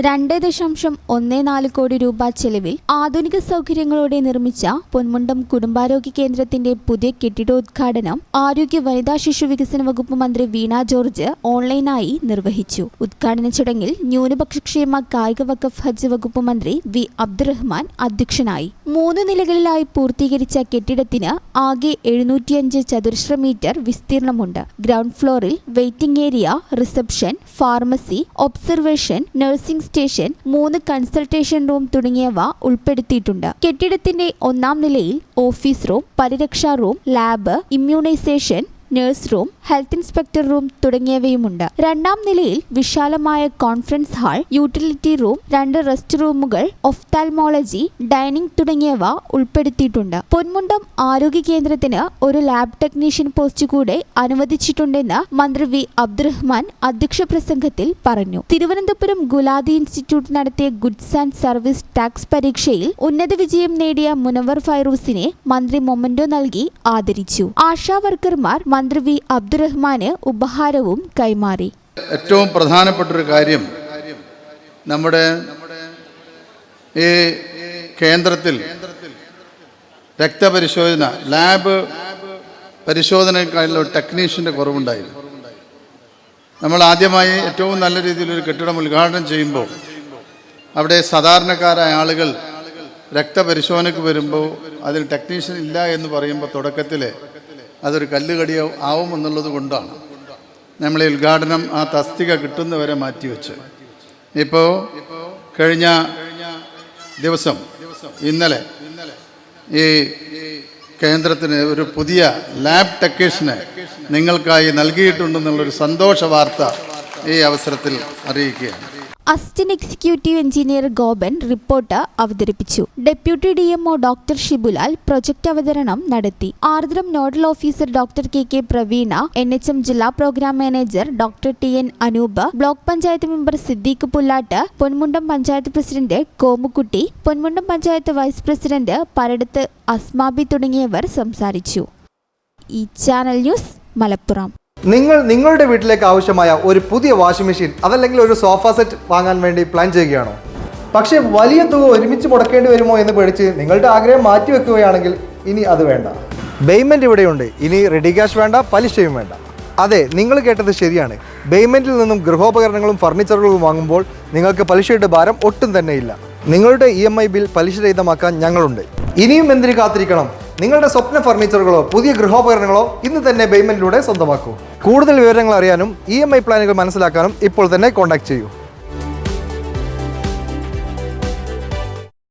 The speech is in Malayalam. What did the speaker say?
രണ്ട് ദശാംശം ഒന്ന് നാല് കോടി രൂപ ചെലവിൽ ആധുനിക സൗകര്യങ്ങളോടെ നിർമ്മിച്ച പൊന്മുണ്ടം കുടുംബാരോഗ്യ കേന്ദ്രത്തിന്റെ പുതിയ കെട്ടിടോദ്ഘാടനം ആരോഗ്യ വനിതാ ശിശു വികസന വകുപ്പ് മന്ത്രി വീണ ജോർജ് ഓൺലൈനായി നിർവഹിച്ചു. ഉദ്ഘാടന ചടങ്ങിൽ ന്യൂനപക്ഷക്ഷേമ കായിക വഖഫ് ഹജ്ജ് വകുപ്പ് മന്ത്രി വി അബ്ദുറഹ്മാൻ അധ്യക്ഷനായി. മൂന്ന് നിലകളിലായി പൂർത്തീകരിച്ച കെട്ടിടത്തിന് ആകെ എഴുന്നൂറ്റിയഞ്ച് ചതുരശ്ര മീറ്റർ വിസ്തീർണമുണ്ട്. ഗ്രൗണ്ട് ഫ്ലോറിൽ waiting area reception pharmacy observation nursing station മൂന്ന് കൺസൾട്ടേഷൻ റൂം തുടങ്ങിയവ ഉൾപ്പെടുത്തിയിട്ടുണ്ട്. കെട്ടിടത്തിന്റെ ഒന്നാം നിലയിൽ ഓഫീസ് റൂം പരിരക്ഷാ room lab immunisation nurse room health inspector room തുടങ്ങിയവയുമുണ്ട്. രണ്ടാം നിലയിൽ വിശാലമായ കോൺഫറൻസ് ഹാൾ യൂട്ടിലിറ്റി റൂം രണ്ട് റെസ്റ്റ് റൂമുകൾ ഒഫ്താൽമോളജി ഡൈനിംഗ് തുടങ്ങിയവ ഉൾപ്പെടുത്തിയിട്ടുണ്ട്. പൊന്മുണ്ടം ആരോഗ്യ കേന്ദ്രത്തിന് ഒരു ലാബ് ടെക്നീഷ്യൻ പോസ്റ്റ് കൂടെ അനുവദിച്ചിട്ടുണ്ടെന്ന് മന്ത്രി വി. അബ്ദുറഹ്മാൻ അധ്യക്ഷ പ്രസംഗത്തിൽ പറഞ്ഞു. തിരുവനന്തപുരം ഗുലാദി ഇൻസ്റ്റിറ്റ്യൂട്ട് നടത്തിയ ഗുഡ്സ് ആൻഡ് സർവീസ് ടാക്സ് പരീക്ഷയിൽ ഉന്നത വിജയം നേടിയ മുനവർ ഫൈറൂസിനെ മന്ത്രി മൊമന്റോ നൽകി ആദരിച്ചു. ആശാ വർക്കർമാർ മന്ത്രി വി അബ്ദുറഹ്മാന് ഉപഹാരവും കൈമാറി. ഏറ്റവും പ്രധാനപ്പെട്ട ഒരു കാര്യം നമ്മുടെ ഈ കേന്ദ്രത്തിൽ രക്തപരിശോധന ലാബ് പരിശോധനക്കായുള്ള ടെക്നീഷ്യന്റെ കുറവുണ്ടായിരുന്നു. നമ്മൾ ആദ്യമായി ഏറ്റവും നല്ല രീതിയിൽ ഒരു കെട്ടിടം ഉദ്ഘാടനം ചെയ്യുമ്പോൾ അവിടെ സാധാരണക്കാരായ ആളുകൾ രക്തപരിശോധനയ്ക്ക് വരുമ്പോൾ അതിൽ ടെക്നീഷ്യൻ ഇല്ല എന്ന് പറയുമ്പോൾ തുടക്കത്തിൽ അതൊരു കല്ലുകടിയോ ആവുമെന്നുള്ളത് കൊണ്ടാണ്. നമ്മൾ ഉദ്ഘാടനം ആ തസ്തിക കിട്ടുന്നവരെ മാറ്റിവെച്ച്. ഇപ്പോൾ കഴിഞ്ഞ ദിവസം ഇന്നലെ ഈ കേന്ദ്രത്തിന് ഒരു പുതിയ ലാബ് ടെക്നീഷ്യനെ നിങ്ങൾക്കായി നൽകിയിട്ടുണ്ടെന്നുള്ളൊരു സന്തോഷ വാർത്ത ഈ അവസരത്തിൽ അറിയിക്കുകയാണ്. Assistant executive engineer Gopan report അവതരിപ്പിച്ചു. Deputy D M O doctor Shibulal project അവതരണം നടത്തി. Aardram nodal officer doctor K K Praveena N H M ജില്ലാ programme manager doctor T N Anoop block panchayat member Siddique Pullat Ponmundam panchayat president Komukutty Ponmundam panchayat vice president Paradath Asmabi തുടങ്ങിയവർ സംസാരിച്ചു. ഈ ചാനൽ ന്യൂസ് മലപ്പുറം. നിങ്ങൾ നിങ്ങളുടെ വീട്ടിലേക്ക് ആവശ്യമായ ഒരു പുതിയ വാഷിംഗ് മെഷീൻ അതല്ലെങ്കിൽ ഒരു സോഫ സെറ്റ് വാങ്ങാൻ വേണ്ടി പ്ലാൻ ചെയ്യുകയാണോ? പക്ഷേ വലിയ തുക ഒരുമിച്ച് മുടക്കേണ്ടി വരുമോ എന്ന് പേടിച്ച് നിങ്ങളുടെ ആഗ്രഹം മാറ്റി വെക്കുകയാണെങ്കിൽ ഇനി അത് വേണ്ട. പേയ്മെന്റ് ഇവിടെയുണ്ട്. ഇനി റെഡി ക്യാഷ് വേണ്ട പലിശയും വേണ്ട. അതെ നിങ്ങൾ കേട്ടത് ശരിയാണ്. പേയ്മെന്റിൽ നിന്നും ഗൃഹോപകരണങ്ങളും ഫർണിച്ചറുകളും വാങ്ങുമ്പോൾ നിങ്ങൾക്ക് പലിശയുടെ ഭാരം ഒട്ടും തന്നെ ഇല്ല. നിങ്ങളുടെ ഇ എം ഐ ബിൽ പലിശരഹിതമാക്കാൻ ഞങ്ങളുണ്ട്. ഇനിയും എന്തിനു കാത്തിരിക്കണം? നിങ്ങളുടെ സ്വപ്ന ഫർണിച്ചറുകളോ പുതിയ ഗൃഹോപകരണങ്ങളോ ഇന്ന് തന്നെ പേയ്മെന്റിലൂടെ സ്വന്തമാക്കൂ. കൂടുതൽ വിവരങ്ങൾ അറിയാനും ഇ പ്ലാനുകൾ മനസ്സിലാക്കാനും ഇപ്പോൾ തന്നെ കോൺടാക്ട് ചെയ്യൂ.